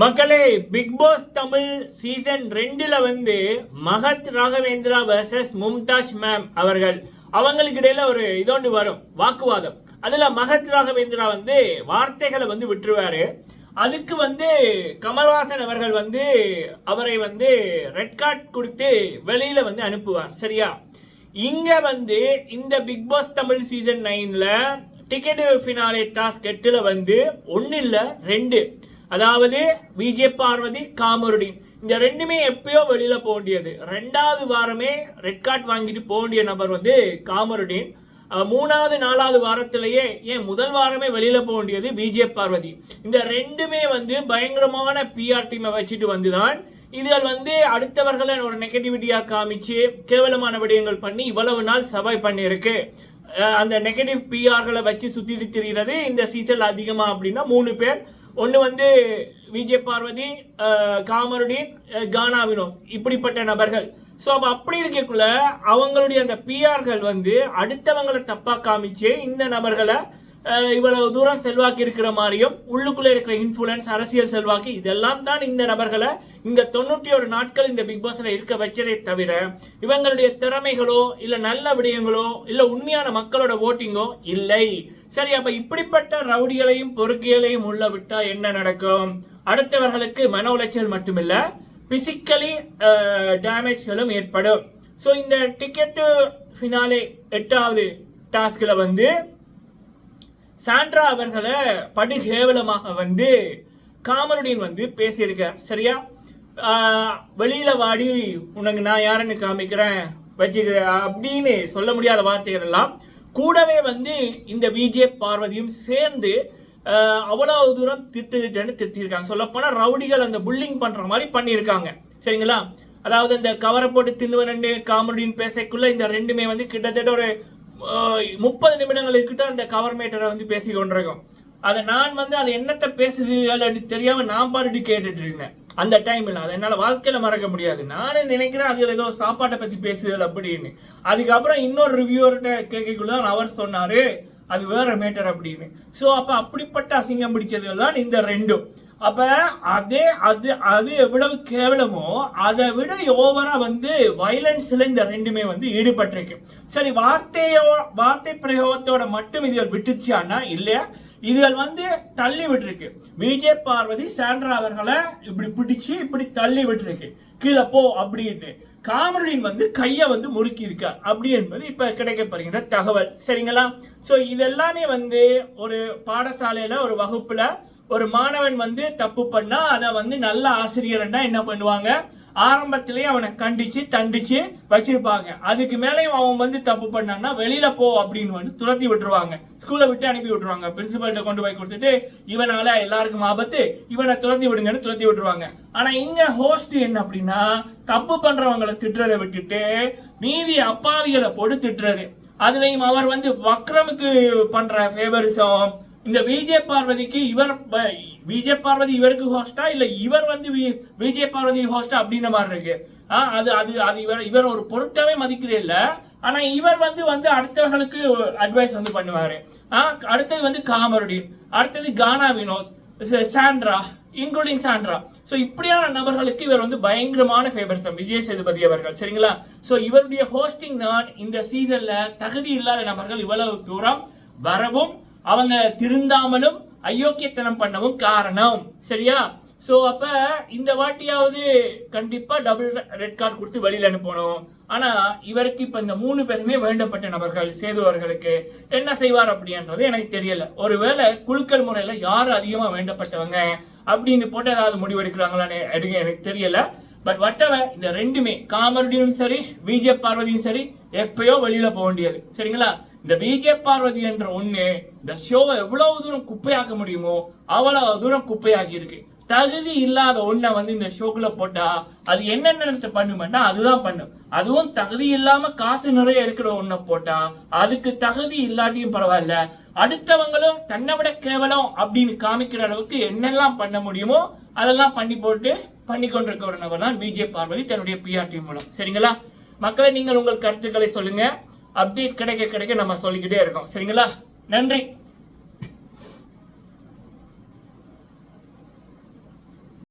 மக்களே big Boss Tamil season ரெண்டுல வந்து மகத் ராகவேந்திரா வர்சஸ் மும்தாஜ் மேம் அவர்கள். அவங்களுக்கு இடையில ஒரு இதோண்டு வரும் வாக்குவாதம். அதுல மகத் ராகவேந்திரா வந்து வார்த்தைகளை வந்து விட்டுருவாரு. அதுக்கு வந்து கமல்ஹாசன் அவர்கள் வந்து அவரை வந்து ரெட் கார்ட் கொடுத்து வெளியில வந்து அனுப்புவார் சரியா? இங்க வந்து இந்த பிக் பாஸ் தமிழ் சீசன் நைன்ல டிக்கெட் ஃபினாலே டாஸ்க் எட்டுல வந்து ஒன்னு இல்ல ரெண்டு. அதாவது விஜய் பார்வதி காமருடி. இந்த ரெண்டுமே எப்பயோ வெளியில போக வேண்டியது ரெண்டாவது வாரமே ரெட் கார்டு வாங்கிட்டு போக வேண்டிய நபர் வந்து காமருடின் மூணாவது நாலாவது வாரத்திலேயே ஏன் முதல் வாரமே வெளியில போக வேண்டியது விஜய் பார்வதி. இந்த ரெண்டுமே வந்து பயங்கரமான பிஆர் டீமை வச்சுட்டு வந்துதான் இதில் வந்து அடுத்தவர்களை ஒரு நெகட்டிவிட்டியா காமிச்சு கேவலமான விடயங்கள் பண்ணி இவ்வளவு நாள் சபை பண்ணியிருக்கு. அந்த நெகட்டிவ் பிஆர்களை வச்சு சுத்திட்டு திரிகிறது இந்த சீசன் அதிகமா அப்படின்னா மூணு பேர் ஒன்று வந்து விஜய் பார்வதி காமருடின் கானாவினோ இப்படிப்பட்ட நபர்கள். ஸோ அப்போ அப்படி இருக்கக்குள்ள அவங்களுடைய அந்த பிஆர்கள் வந்து அடுத்தவங்களை தப்பாக காமிச்சு இந்த நபர்களை இவ்வளவு தூரம் செல்வாக்கு இருக்கிற மாதிரியும் உள்ளுக்குள்ள இருக்கிற இன்ஃபுளுன்ஸ் அரசியல் செல்வாக்கு இதெல்லாம் தான் இந்த நபர்களை இந்த தொண்ணூற்றி ஒரு நாட்கள் இந்த பிக் பாஸ்ல இருக்க வச்சதே தவிர இவங்களுடைய திறமைகளோ இல்ல நல்ல விடயங்களோ இல்ல உண்மையான மக்களோட ஓட்டிங்கோ இல்லை. சரி அப்ப இப்படிப்பட்ட ரவுடிகளையும் பொறுக்கிகளையும் உள்ள விட்டா என்ன நடக்கும்? அடுத்தவர்களுக்கு மன உளைச்சல் மட்டுமில்ல பிசிக்கலி டேமேஜ்களும் ஏற்படும். ஸோ இந்த டிக்கெட்டு ஃபினாலே எட்டாவது டாஸ்கில் வந்து சாண்ட்ரா அவர்களை படுகேவலமாக வந்து காமருடன் வந்து பேசியிருக்கார் சரியா? வெளியில் வெளியில வாடி உனக்கு நான் யாருன்னு காமிக்கிறேன் வச்சுக்கிறேன் அப்படின்னு சொல்ல முடியாத வார்த்தைகள் எல்லாம் கூடவே வந்து இந்த விஜே பார்வதியும் சேர்ந்து அவ்வளவு தூரம் திட்டு திட்டுன்னு திட்டிருக்காங்க சொல்லப்போனால் ரவுடிகள் அந்த புல்லிங் பண்ணுற மாதிரி பண்ணியிருக்காங்க. சரிங்களா? அதாவது இந்த கவரை போட்டு தின்னுவனண்டு காமெடின்னு பேசக்குள்ள இந்த ரெண்டுமே வந்து கிட்டத்தட்ட ஒரு முப்பது நிமிடங்களுக்கிட்ட அந்த கவர் மேட்டரை வந்து பேசி கொண்டிருக்கோம். அதை நான் வந்து அது என்னத்தை பேசுது அப்படின்னு தெரியாமல் நான் பாட்டு கேட்டுட்டு இருந்தேன். அந்த டைம்ல அதை என்னால் வாழ்க்கையில் மறக்க முடியாது. நானே நினைக்கிறேன் அதில் ஏதோ சாப்பாட்டை பற்றி பேசுதல் அப்படின்னு. அதுக்கப்புறம் இன்னொரு ரிவ்யூவர்கிட்ட கேட்கக்குள்ள அவர் சொன்னார் அது வேற மேட்டர் அப்படின்னு. ஸோ அப்போ அப்படிப்பட்ட அசிங்கம் பிடிச்சதுலாம் இந்த ரெண்டும். அப்ப அதே அது அது எவ்வளவு கேவலமோ அதை விட ஓவரா வந்து வயலன்ஸ்ல இந்த ரெண்டுமே வந்து ஈடுபட்டிருக்கு. சரி வார்த்தையோ வார்த்தை பிரயோகத்தோட மட்டும் இதுகள் விட்டுச்சான்னா இல்லையா? இதுகள் வந்து தள்ளி விட்டுருக்கு. விஜய் பார்வதி சாண்ட்ரா அவர்களை இப்படி பிடிச்சு இப்படி தள்ளி விட்டுருக்கு. கீழே போ அப்படின்னு காமரலின் வந்து கையை வந்து முறுக்கி இருக்கார் அப்படி என்பது இப்ப கிடைக்கப்படுகின்ற தகவல். சரிங்களா? சோ இதெல்லாமே வந்து ஒரு பாடசாலையில ஒரு வகுப்புல ஒரு மாணவன் வந்து தப்பு பண்ணா அதை வந்து நல்ல ஆசிரியர்னா என்ன பண்ணுவாங்க? ஆரம்பத்திலேயே அவனை கண்டிச்சு தண்டிச்சு வச்சிருப்பாங்க. அதுக்கு மேலேயும் அவன் வந்து தப்பு பண்ணான்னா வெளியில போ அப்படின்னு வந்து துரத்தி விட்டுருவாங்க. ஸ்கூலை விட்டு அனுப்பி விட்டுருவாங்க. பிரின்சிபல்கிட்ட கொண்டு போய் கொடுத்துட்டு இவனால எல்லாருக்கும் ஆபத்து இவனை துரத்தி விடுங்கன்னு துரத்தி விட்டுருவாங்க. ஆனா இங்க ஹோஸ்ட் என்ன அப்படின்னா தப்பு பண்றவங்களை திட்டுறதை விட்டுட்டு மீதி அப்பாவிகளை போட்டு திட்டுறது அதுலயும் அவர் வந்து வக்ரமுக்கு பண்ற ஃபேவரிசம் இந்த விஜய் பார்வதிக்கு இவர் ப- விஜய் பார்வதி இவருக்கு ஹோஸ்டா இல்ல இவர் வந்து வி- விஜய் பார்வதி ஹோஸ்டா அப்படின்ற மாதிரி இருக்கு. ஆ, அது அது அது இவர் இவர் ஒரு பொருட்டாவே மதிக்கிறே இல்ல. ஆனா இவர் வந்து வந்து அடுத்தவர்களுக்கு அட்வைஸ் வந்து பண்ணுவாரு. ஆ, அடுத்தது வந்து காமருடின். அடுத்தது Gana Vinoth. Sandra including Sandra. So இப்படியான நபர்களுக்கு இவர் வந்து பயங்கரமான ஃபேவரிசம் விஜய் சேதுபதி அவர்கள். சரிங்களா? ஸோ இவருடைய ஹோஸ்டிங் தான் இந்த சீசன்ல தகுதி இல்லாத நபர்கள் இவ்வளவு தூரம் வரவும் அவங்க திருந்தாமலும் அயோக்கியத்தனம் பண்ணவும் காரணம். சரியா? ஸோ அப்ப இந்த வாட்டியாவது கண்டிப்பா டபுள் ரெட் கார்டு கொடுத்து வெளியில அனுப்பணும். ஆனா இவருக்கு இப்ப இந்த மூணு பேருமே வேண்டப்பட்ட நபர்கள் சேதுவர்களுக்கு என்ன செய்வார் அப்படின்றது எனக்கு தெரியல. ஒருவேளை குழுக்கள் முறையில யார் அதிகமா வேண்டப்பட்டவங்க அப்படின்னு போட்டு ஏதாவது முடிவெடுக்கிறாங்களான்னு எனக்கு எனக்கு தெரியல. பட் வட்டவன் இந்த ரெண்டுமே காமருடியும் சரி விஜே பார்வதியும் சரி எப்பயோ வெளியில போக வேண்டியது. சரிங்களா? இந்த விஜய பார்வதி என்ற ஒண்ணு இந்த ஷோவை எவ்வளவு தூரம் குப்பையாக்க முடியுமோ அவ்வளவு தூரம் குப்பையாகி இருக்கு. தகுதி இல்லாத ஒண்ண வந்து இந்த ஷோக்குள்ள போட்டா அது என்னென்ன பண்ணுமென்னா அதுதான் பண்ணும். அதுவும் தகுதி இல்லாம காசு நிறைய இருக்கிற ஒண்ண போட்டா அதுக்கு தகுதி இல்லாட்டியும் பரவாயில்ல. அடுத்தவங்களும் தன்னை விட கேவலம் அப்படின்னு காமிக்கிற அளவுக்கு என்னெல்லாம் பண்ண முடியுமோ அதெல்லாம் பண்ணி போட்டு பண்ணி கொண்டிருக்க ஒரு நபர் தான் பிஜே பார்வதி தன்னுடைய பிஆர்டி மூலம். சரிங்களா? மக்களை நீங்கள் உங்கள் கருத்துக்களை சொல்லுங்க. அப்டேட் கிடைக்க கிடைக்க நம்ம சொல்லிக்கிட்டே இருக்கோம். சரிங்களா? நன்றி.